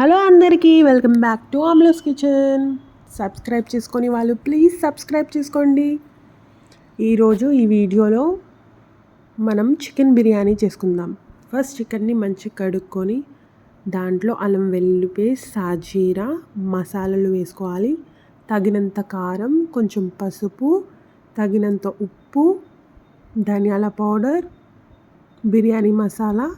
Hello అందరికీ welcome back to Amla's kitchen. Subscribe చేసుకొని వాళ్ళు ప్లీజ్ సబ్స్క్రైబ్ చేసుకోండి. ఈరోజు ఈ వీడియోలో మనం చికెన్ బిర్యానీ చేసుకుందాం. ఫస్ట్ చికెన్ని మంచిగా కడుక్కొని దాంట్లో అల్లం వెల్లుల్లి పేస్ట్ సాజీరా మసాలాలు వేసుకోవాలి. తగినంత కారం కొంచెం పసుపు తగినంత ఉప్పు ధనియాల పౌడర్ బిర్యానీ మసాలా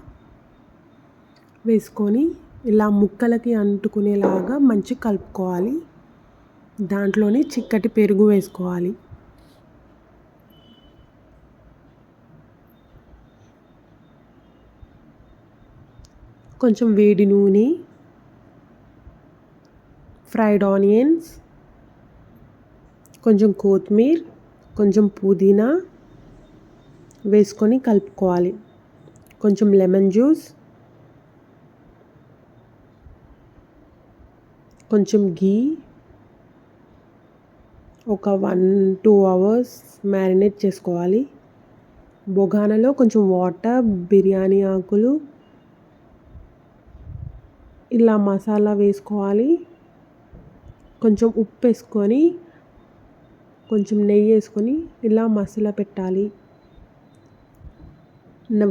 వేసుకొని ఇలా ముక్కలకి అంటుకునేలాగా మంచి కలుపుకోవాలి. దాంట్లోనే చిక్కటి పెరుగు వేసుకోవాలి. కొంచెం వేడి నూనె ఫ్రైడ్ ఆనియన్స్ కొంచెం కొత్తిమీర కొంచెం పుదీనా వేసుకొని కలుపుకోవాలి. కొంచెం లెమన్ జ్యూస్ కొంచెం గీ ఒక వన్ టూ అవర్స్ మ్యారినేట్ చేసుకోవాలి. బొగానలో కొంచెం వాటర్ బిర్యానీ ఆకులు ఇలా మసాలా వేసుకోవాలి. కొంచెం ఉప్పు వేసుకొని కొంచెం నెయ్యి వేసుకొని ఇలా మసాలా పెట్టాలి.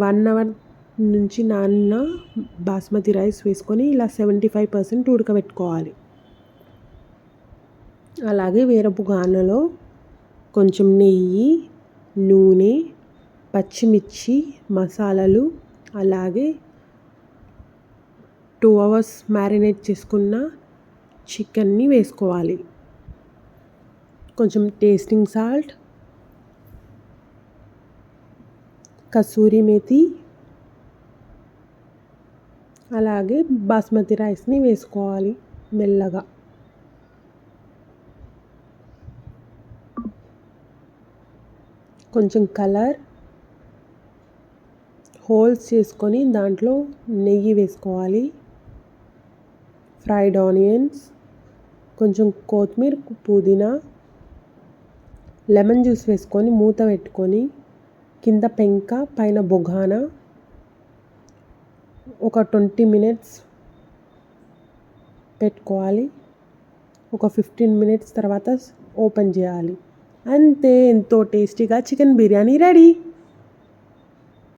వన్ అవర్ నుంచి నాన్న బాస్మతి రైస్ వేసుకొని ఇలా సెవెంటీ ఫైవ్ పర్సెంట్ ఉడకబెట్టుకోవాలి. అలాగే వేరపు గానలో కొంచెం నెయ్యి నూనె పచ్చిమిర్చి మసాలాలు అలాగే టూ అవర్స్ మ్యారినేట్ చేసుకున్న చికెన్ని వేసుకోవాలి. కొంచెం టేస్టింగ్ సాల్ట్ కసూరి మేతి అలాగే బాస్మతి రైస్ని వేసుకోవాలి మెల్లగా. కొంచెం కలర్ హోల్స్ చేసుకొని దాంట్లో నెయ్యి వేసుకోవాలి. ఫ్రైడ్ ఆనియన్స్ కొంచెం కొత్తిమీర పుదీనా లెమన్ జ్యూస్ వేసుకొని మూత పెట్టుకొని కింద పెంక పైన బొగాన ఒక ట్వంటీ మినిట్స్ పెట్టుకోవాలి. ఒక ఫిఫ్టీన్ మినిట్స్ తర్వాత ఓపెన్ చేయాలి. అంతే ఎంతో టేస్టీగా చికెన్ బిర్యానీ రెడీ.